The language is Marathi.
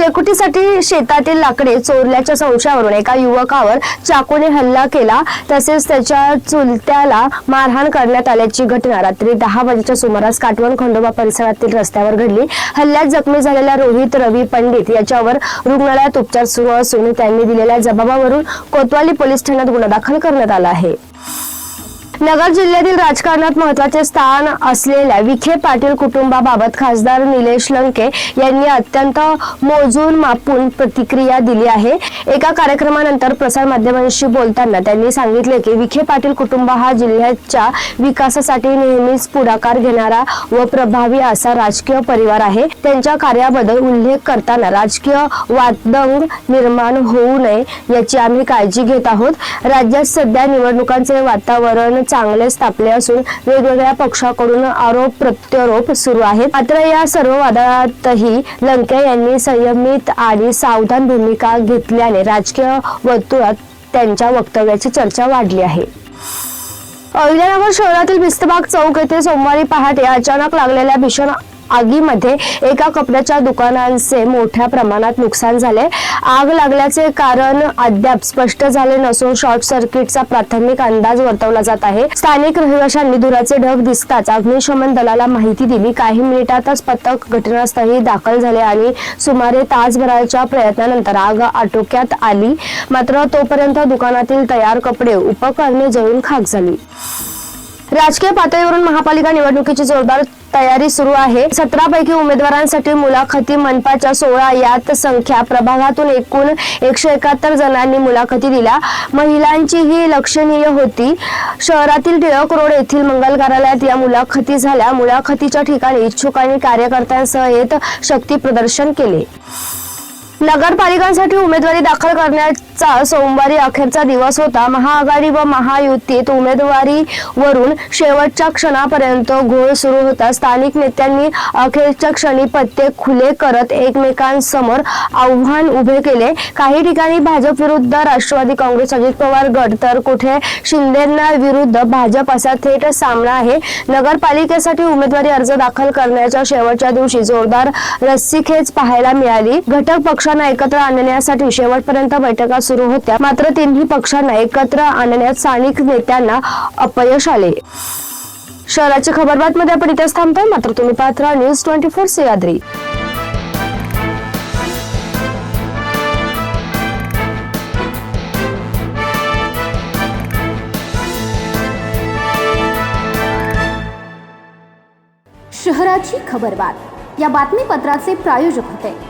शेकुटीसाठी शेतातील लाकडे चोरल्याच्या संशयावरून एका युवकावर चाकूने हल्ला केला. तसेच त्याच्या चुलत्याला मारहाण करण्यात आल्याची घटना रात्री दहा वाजेच्या सुमारास काटवण खंडोबा परिसरातील रस्त्यावर घडली. हल्ल्यात जखमी झालेला रोहित रवी पंडित याच्यावर रुग्णालयात उपचार सुरू असून त्यांनी दिलेल्या जबाबावरून कोतवाली पोलीस ठाण्यात गुन्हा दाखल करण्यात आला आहे. नगर जिल्ह्यातील राजकारणात महत्त्वाचे स्थान असलेल्या विखे पाटील कुटुंबाबाबत खासदार निलेश लंके यांनी अत्यंत मोजून मापून प्रतिक्रिया दिली आहे. एका कार्यक्रमानंतर प्रसार माध्यमांशी बोलताना त्यांनी सांगितले की विखे पाटील कुटुंब हा जिल्ह्याच्या विकासासाठी नेहमीच पुढाकार घेणारा व प्रभावी असा राजकीय परिवार आहे. त्यांच्या कार्याबद्दल उल्लेख करताना राजकीय वादंग निर्माण होऊ नये याची आम्ही काळजी घेत आहोत. राज्यात सध्या निवडणुकांचे वातावरण चांगलेच तापले असून वेगवेगळ्या पक्षाकडून आरोप प्रत्यारोप सुरू आहेत. मात्र या सर्व वादातही लंके यांनी संयमित आणि सावधान भूमिका घेतल्याने राजकीय वर्तुळात त्यांच्या वक्तव्याची चर्चा वाढली आहे. अहिल्यानगर शहरातील बिस्तबाग चौक येथे सोमवारी पहाटे अचानक लागलेल्या भीषण आगीमध्ये एका कपड्याच्या दुकानांचे मोठ्या प्रमाणात नुकसान झाले. आग लागल्याचे कारण अद्याप स्पष्ट झाले नसून शॉर्ट सर्किटचा प्राथमिक अंदाज वर्तवला जात आहे. स्थानिक रहिवाशांनी धुराचे ढग दिसताच अग्निशमन दलाला माहिती दिली. काही मिनिटातच पथक घटनास्थळी दाखल झाले आणि सुमारे तासभराच्या प्रयत्नानंतर आग आटोक्यात आली. मात्र तोपर्यंत दुकानातील तयार कपडे उपकरणे जळून खाक झाली. राजकीय पातळीवरून महापालिका निवडणुकीची जोरदार तयारी सुरू आहे. सतरा पैकी उमेदवारांसाठी मुलाखती मनपाच्या सोळा यात संख्या प्रभागातून एकूण एकशे एकाहत्तर जणांनी मुलाखती दिल्या. महिलांची ही लक्षणीय होती. शहरातील टिळक रोड येथील मंगल कार्यालयात या मुलाखती झाल्या. मुलाखतीच्या ठिकाणी इच्छुकांनी कार्यकर्त्यांसह येत शक्ती प्रदर्शन केले. नगरपालिकांसाठी उमेदवारी दाखल आजचा सोमवारी अखेरचा दिवस होता. महाआघाडी व महायुतीत उमेदवारी वरून शेवटच्या क्षणापर्यंत घोळ सुरू होता. स्थानिक नेत्यांनी अखेरच्या क्षणी पत्ते खुले करत एकमेकांसमोर आव्हान उभे केले. काही ठिकाणी भाजप विरुद्ध राष्ट्रवादी काँग्रेस अजित पवार गट तर कुठे शिंदेना विरुद्ध भाजप असा थेट सामना आहे. नगरपालिकेसाठी उमेदवारी अर्ज दाखल करण्याच्या शेवटच्या दिवशी जोरदार रस्सीखेच पाहायला मिळाली. घटक पक्षांना एकत्र आणण्यासाठी शेवटपर्यंत बैठका सुरू होत्या. मात्र तिन्ही पक्षांना एकत्र आणण्यात स्थानिक नेत्यांना अपयश आले. शहराची खबर बातमध्ये आपण इथेच थांबतोय. मात्र तुम्ही पाहत राहा न्यूज ट्वेंटी फोर सह्याद्री शहराची खबरबात या बातमीपत्राचे प्रायोजक होते.